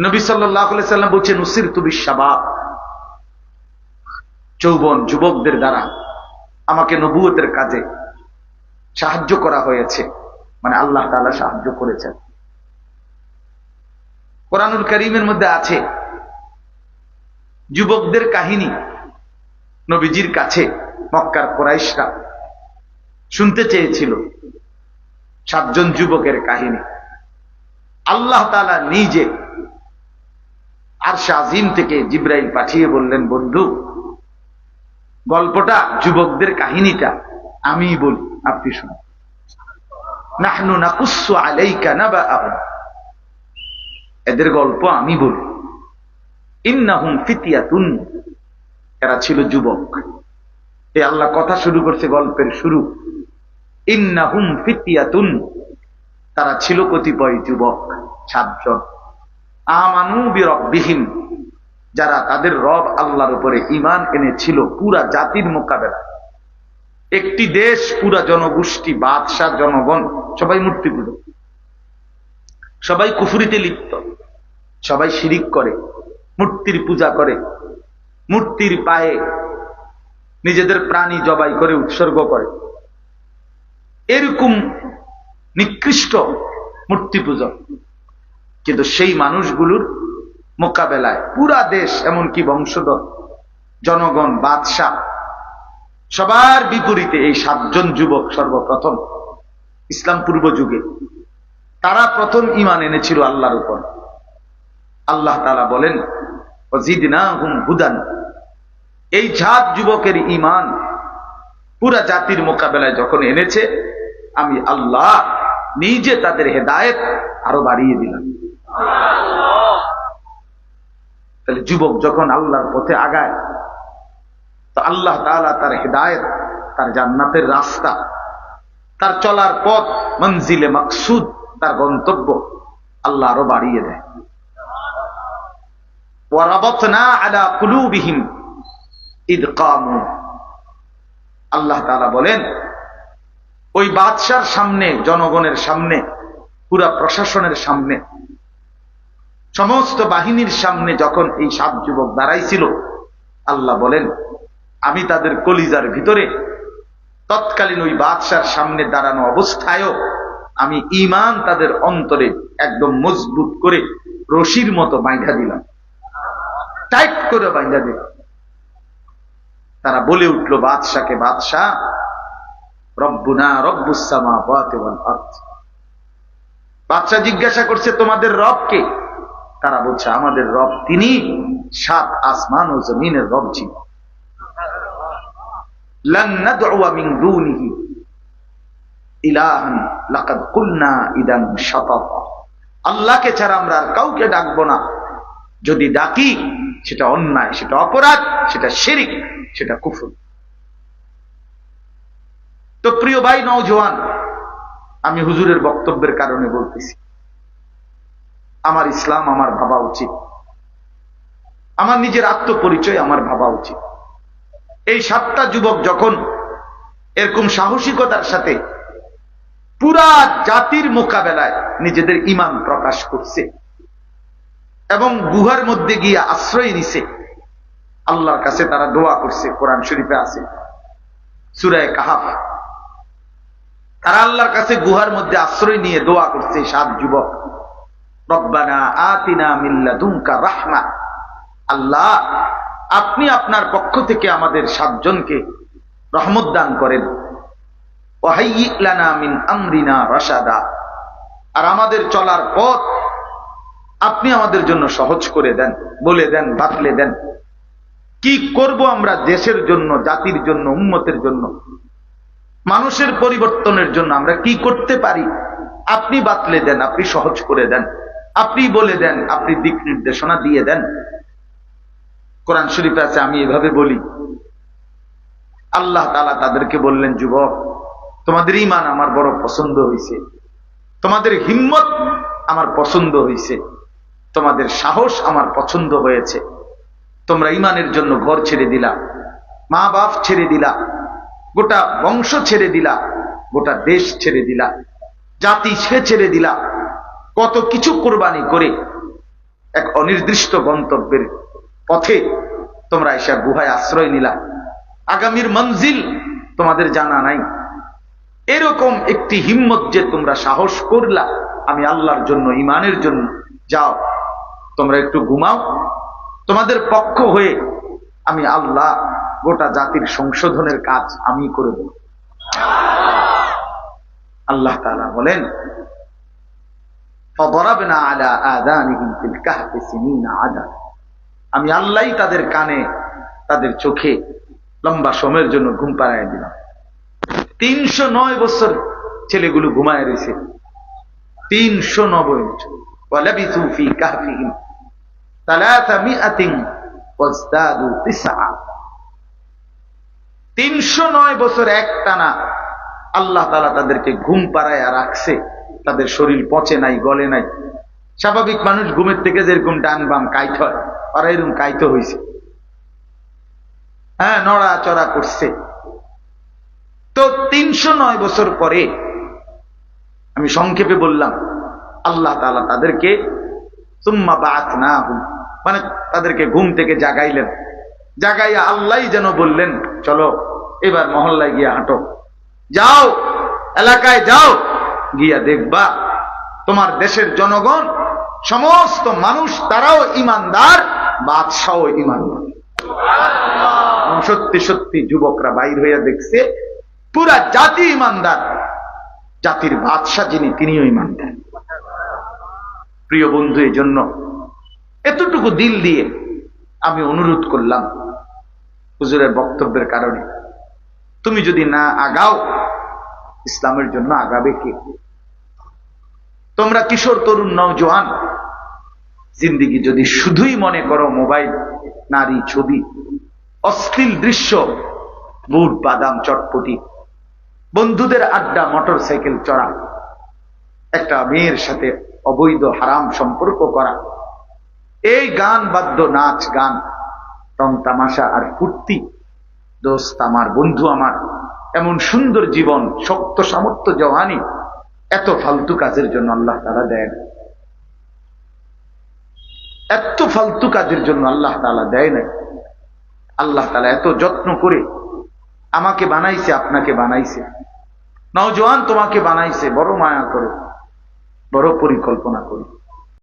নবী সাল্লাম বলছেন উসির তুবি সাবাব যৌবন, যুবকদের দ্বারা আমাকে নবুয়তের কাজে সাহায্য করা হয়েছে। মানে আল্লাহ তাআলা সাহায্য করেছেন। কোরআনুল করিমের মধ্যে আছে, যুবকদের কাহিনী নবীজির কাছে মক্কার কোরাইশরা শুনতে চেয়েছিল, সাতজন যুবকের কাহিনী। আল্লাহ তালা নিজে আর আজিম থেকে জিব্রাইল পাঠিয়ে বললেন, বন্ধু, গল্পটা যুবকদের কাহিনীটা আমি বলি, আপনি শুনুন। নাহনু নাকুসু আলাইকা নাবাআহুম এদের গল্প আমি বলি। ইন্নাহুম ফিতিয়াতুন। এরা ছিল যুবক। এ আল্লাহ কথা শুরু করছে গল্পের শুরু। ইন্নাহুম ফিতিয়াতুন। তারা ছিল কতিপয় যুবক, সাতজন। আমানু বিরব্বিহীন যারা তাদের রব আল্লাহর উপরে ইমান এনেছিল পুরা জাতির মোকাবেলা। একটি দেশ, পুরা জনগোষ্ঠী, বাদশাহ, জনগণ, সবাই মূর্তি পুজো সবাই কুফুরিতে লিপ্ত। সবাই শিরিক করে, মূর্তির পূজা করে, মূর্তির পায়ে নিজেদের প্রাণী জবাই করে, উৎসর্গ করে। এরকম নিকৃষ্ট মূর্তি পূজা কিন্তু সেই মানুষগুলোর মোকাবেলায় পুরা দেশ এমনকি বংশধর, জনগণ, বাদশাহ, সবার বিপরীতে এই সাতজন যুবক সর্বপ্রথম ইসলাম পূর্ব যুগে। তারা প্রথম ইমান এনেছিল আল্লাহর উপর। আল্লাহ তালা বলেন হুদান। এই ঝাঁত যুবকের ইমান পুরা জাতির মোকাবেলায় যখন এনেছে, আমি আল্লাহ নিজে তাদের হেদায়েত আরও বাড়িয়ে দিলাম। তাহলে যুবক যখন আল্লাহর পথে আগায়, তো আল্লাহ তাআলা তার হেদায়েত, তার জান্নাতের রাস্তা, তার চলার পথ মঞ্জিলে মাকসুদ, তার গন্তব্য আল্লাহ আরও বাড়িয়ে দেয়। আল্লাহ বলেন, ওই বাদশার সামনে, জনগণের সামনে, পুরা প্রশাসনের সামনে সমস্ত বাহিনীর সামনে যখন এই সাত যুবক দাঁড়াইছিল, আল্লাহ বলেন, আমি তাদের কলিজার ভিতরে তৎকালীন ওই বাদশার সামনে দাঁড়ানো অবস্থায়ও আমি ইমান তাদের অন্তরে একদম মজবুত করে রশির মতো বাইন্ধা দিলাম। টাইট করে বাইন্ধা দিলাম। তারা বলে উঠল, বাদশাকে বাদশাহ, রব্বুনা রব্বুসামা বাদশাহ জিজ্ঞাসা করছে, তোমাদের রবকে তারা বলছে, আমাদের রব তিনি সাত আসমান ও জমিনের রব ছিল। আল্লাহকে ছাড়া আমরা কাউকে ডাকবো না। যদি ডাকি, সেটা অন্যায়, সেটা অপরাধ, সেটা শিরিক, সেটা কুফুর। তো প্রিয় ভাই নৌজওয়ান আমি হুজুরের বক্তব্যের কারণে বলতেছি। আমার ইসলাম আমার ভাবা উচিত। আমার নিজের আত্মপরিচয় আমার ভাবা উচিত। এই সাতটা যুবক যখন এরকম সাহসিকতার সাথে পুরা জাতির মোকাবেলায় নিজেদের ইমান প্রকাশ করছে এবং গুহার মধ্যে গিয়ে আশ্রয় নিছে, আল্লাহর কাছে তারা দোয়া করছে, কোরআন শরীফে আছে, সুরায় কাহাফ। তারা আল্লাহর কাছে গুহার মধ্যে আশ্রয় নিয়ে দোয়া করছে সাত যুবক। আল্লাহ, আপনি আপনার পক্ষ থেকে আমাদের সাতজনকে রহমত দান করেন। আমরিনা আর আমাদের চলার পথ আপনি আমাদের জন্য সহজ করে দেন, বলে দেন, বাতলে দেন। কি করব আমরা দেশের জন্য, জাতির জন্য উন্মতের জন্য? মানুষের পরিবর্তনের জন্য আমরা কি করতে পারি? আপনি বাতলে দেন, আপনি সহজ করে দেন। আপনি বলে দেন, আপনি দিক নির্দেশনা দিয়ে দেন। কোরআন শরীফে আছে, আমি এভাবে বলি। আল্লাহ তালা তাদেরকে বললেন, যুবক, তোমাদের ইমান আমার বড় পছন্দ হয়েছে তোমাদের হিম্মত আমার পছন্দ হয়েছে তোমাদের সাহস আমার পছন্দ হয়েছে। তোমরা ইমানের জন্য ঘর ছেড়ে দিলা মা বাপ ছেড়ে দিলা, গোটা বংশ ছেড়ে দিলা, গোটা দেশ ছেড়ে দিলা, জাতি সে ছেড়ে দিলা। কত কিছু কোরবানি করে এক অনির্দিষ্ট গন্তব্যের পথে তোমরা এসে গুহায় আশ্রয় নিলা। আগামীর মঞ্জিল তোমাদের জানা নাই। এরকম একটি হিম্মত যে তোমরা সাহস করলা, আমি আল্লাহর জন্য ইমানের জন্য। যাও, তোমরা একটু ঘুমাও। তোমাদের পক্ষ হয়ে আমি আল্লাহ গোটা জাতির সংশোধনের কাজ আমি করে দেব। আল্লাহ তাআলা বলেন فضربنا على آذانهم في الكهف سنين عددا আমি আল্লাহই তাদের কানে তাদের চোখে লম্বা সময়ের জন্য ঘুম পাড়ায় দিলাম তিনশো নয় বছর ছেলেগুলো ঘুমায় রয়েছে তিনশো নব্বই বছর ولبثوا في كهفهم ثلاثمائة وازدادوا تسعة তিনশো নয় বছর এক টানা আল্লাহ তালা তাদেরকে ঘুম পাড়ায় রাখছে তাদের শরীর পচে নাই, গলে নাই। স্বাভাবিক মানুষ ঘুমের থেকে যেরকম ডান বাম কাইত হয় ওরা এরকম কাইত হয়েছে হ্যাঁ নড়াচড়া করছে। তো তিনশো নয় বছর পরে আমি সংক্ষেপে বললাম, আল্লাহ তালা তাদেরকে সুম্মা বাত না মানে তাদেরকে ঘুম থেকে জাগাইলেন। জাগাইয়া আল্লাহ যেন বললেন, চলো, এবার মহল্লায় গিয়া হাঁটো। যাও, এলাকায় যাও। গিয়া দেখবা তোমার দেশের জনগণ সমস্ত মানুষ তারাও ইমানদার বাদশাও ইমানদার। সত্যি সত্যি যুবকরা বাইর হইয়া দেখছে পুরা জাতি ইমানদার। জাতির বাদশাহ যিনি তিনিও ইমানদার। প্রিয় বন্ধু এই জন্য এতটুকু দিল দিয়ে আমি অনুরোধ করলাম হুজুরের বক্তব্যের কারণে। তুমি যদি না আগাও ইসলামের জন্য আগাবে কে? তোমরা কিশোর, তরুণ, নওজোয়ান, জিন্দিগি যদি শুধুই মনে করো মোবাইল, নারী, ছবি, অশ্লীল দৃশ্য, বুট, বাদাম, চটপটি, বন্ধুদের আড্ডা মোটর সাইকেল চড়া, একটা মেয়ের সাথে অবৈধ হারাম সম্পর্ক করা, এই গান বাদ্য, নাচ, গান, রং তামাশা আর ফুর্তি, দোস্ত আমার, বন্ধু আমার এমন সুন্দর জীবন, শক্ত সামর্থ্য, জওয়ানি, এত ফালতু কাজের জন্য আল্লাহ তারা দেয় এত ফালতু কাজের জন্য আল্লাহ তালা দেয় না আল্লাহ তালা এত যত্ন করে আমাকে বানাইছে, আপনাকে বানাইছে। নওজোয়ান তোমাকে বানাইছে, বড় মায়া করে, বড় পরিকল্পনা করে।